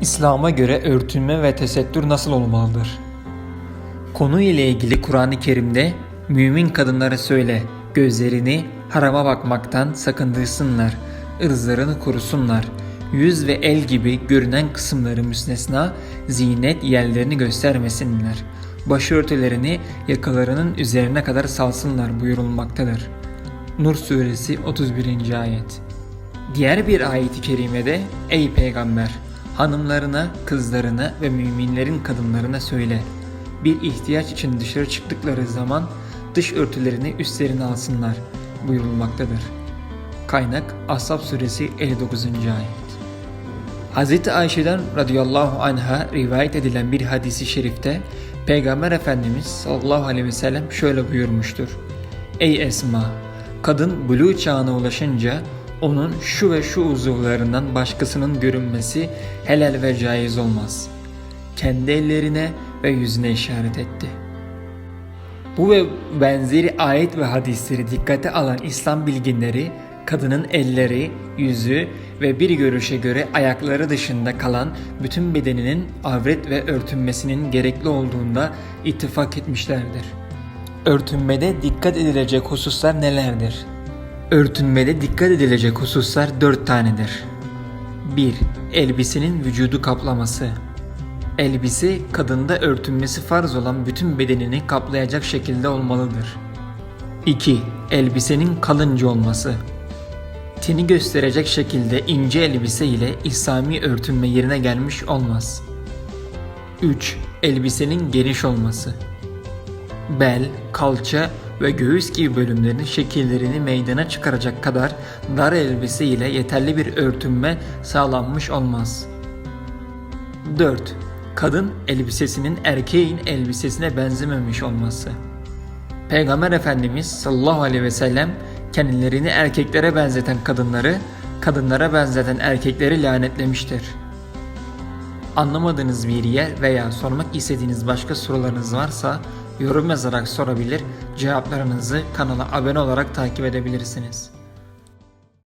İslam'a göre örtünme ve tesettür nasıl olmalıdır? Konu ile ilgili Kur'an-ı Kerim'de mümin kadınlara söyle, gözlerini harama bakmaktan sakındırsınlar, ırzlarını korusunlar. Yüz ve el gibi görünen kısımları müstesna, zinet yerlerini göstermesinler. Başörtülerini yakalarının üzerine kadar salsınlar buyurulmaktadır. Nur suresi 31. ayet. Diğer bir ayet-i kerimede ey peygamber hanımlarına, kızlarına ve müminlerin kadınlarına söyle. Bir ihtiyaç için dışarı çıktıkları zaman dış örtülerini üstlerine alsınlar buyurulmaktadır. Kaynak Ashab suresi 59. ayet. Hz. Ayşe'den radıyallahu anha rivayet edilen bir hadisi şerifte Peygamber Efendimiz sallallahu aleyhi ve sellem şöyle buyurmuştur. Ey Esma! Kadın buluğ çağına ulaşınca onun şu ve şu uzuvlarından başkasının görünmesi helal ve caiz olmaz. Kendi ellerine ve yüzüne işaret etti. Bu ve benzeri ayet ve hadisleri dikkate alan İslam bilginleri kadının elleri, yüzü ve bir görüşe göre ayakları dışında kalan bütün bedeninin avret ve örtünmesinin gerekli olduğunda ittifak etmişlerdir. Örtünmede dikkat edilecek hususlar nelerdir? Örtünmede dikkat edilecek hususlar dört tanedir. 1. Elbisenin vücudu kaplaması. Elbise kadında örtünmesi farz olan bütün bedenini kaplayacak şekilde olmalıdır. 2. Elbisenin kalınca olması. Teni gösterecek şekilde ince elbise ile İslami örtünme yerine gelmiş olmaz. 3. Elbisenin geniş olması. Bel, kalça ve göğüs gibi bölümlerin şekillerini meydana çıkaracak kadar dar elbise ile yeterli bir örtünme sağlanmış olmaz. 4. Kadın elbisesinin erkeğin elbisesine benzememiş olması. Peygamber Efendimiz sallallahu aleyhi ve sellem kendilerini erkeklere benzeten kadınları, kadınlara benzeten erkekleri lanetlemiştir. Anlamadığınız bir yer veya sormak istediğiniz başka sorularınız varsa yorum yazarak sorabilir, cevaplarınızı kanala abone olarak takip edebilirsiniz.